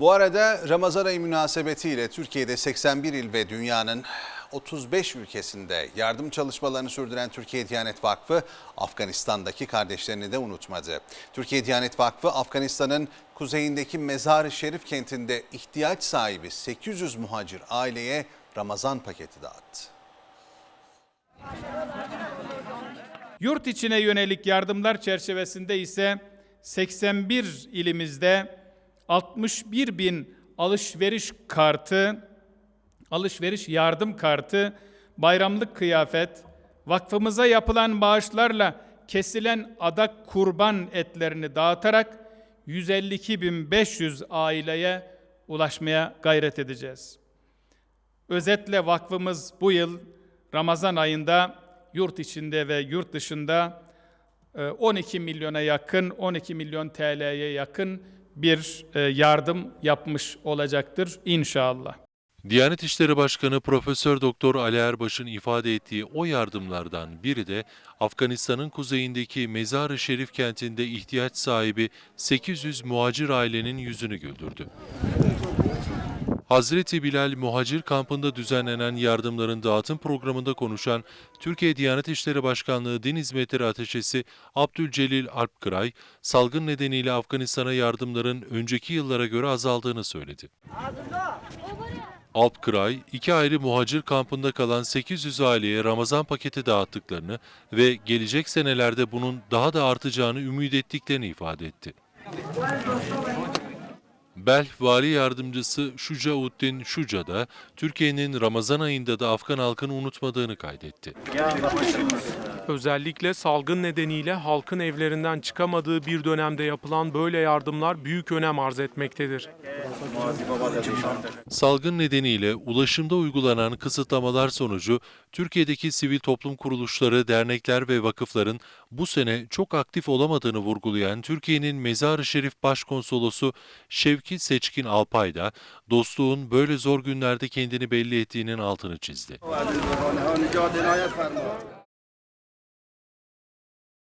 Bu arada Ramazan ayı münasebetiyle Türkiye'de 81 il ve dünyanın 35 ülkesinde yardım çalışmalarını sürdüren Türkiye Diyanet Vakfı Afganistan'daki kardeşlerini de unutmadı. Türkiye Diyanet Vakfı Afganistan'ın kuzeyindeki Mezar-ı Şerif kentinde ihtiyaç sahibi 800 muhacir aileye Ramazan paketi dağıttı. Yurt içine yönelik yardımlar çerçevesinde ise 81 ilimizde 61 bin alışveriş kartı, alışveriş yardım kartı, bayramlık kıyafet, vakfımıza yapılan bağışlarla kesilen adak kurban etlerini dağıtarak 152.500 aileye ulaşmaya gayret edeceğiz. Özetle vakfımız bu yıl Ramazan ayında yurt içinde ve yurt dışında e, 12 milyona yakın, 12 milyon TL'ye yakın bir e, yardım yapmış olacaktır inşallah. Diyanet İşleri Başkanı Profesör Doktor Ali Erbaş'ın ifade ettiği o yardımlardan biri de Afganistan'ın kuzeyindeki Mezar-ı Şerif kentinde ihtiyaç sahibi 800 muhacir ailenin yüzünü güldürdü. Hazreti Bilal Muhacir kampında düzenlenen yardımların dağıtım programında konuşan Türkiye Diyanet İşleri Başkanlığı Din Hizmetleri Ateşesi Abdülcelil Alpkıray, salgın nedeniyle Afganistan'a yardımların önceki yıllara göre azaldığını söyledi. Alpkıray, iki ayrı muhacir kampında kalan 800 aileye Ramazan paketi dağıttıklarını ve gelecek senelerde bunun daha da artacağını ümit ettiklerini ifade etti. Belh Vali Yardımcısı Şucauddin Şuca da Türkiye'nin Ramazan ayında da Afgan halkını unutmadığını kaydetti. Özellikle salgın nedeniyle halkın evlerinden çıkamadığı bir dönemde yapılan böyle yardımlar büyük önem arz etmektedir. Salgın nedeniyle ulaşımda uygulanan kısıtlamalar sonucu Türkiye'deki sivil toplum kuruluşları, dernekler ve vakıfların bu sene çok aktif olamadığını vurgulayan Türkiye'nin Mezar-ı Şerif Başkonsolosu Şevki Seçkin Alpay da dostluğun böyle zor günlerde kendini belli ettiğinin altını çizdi.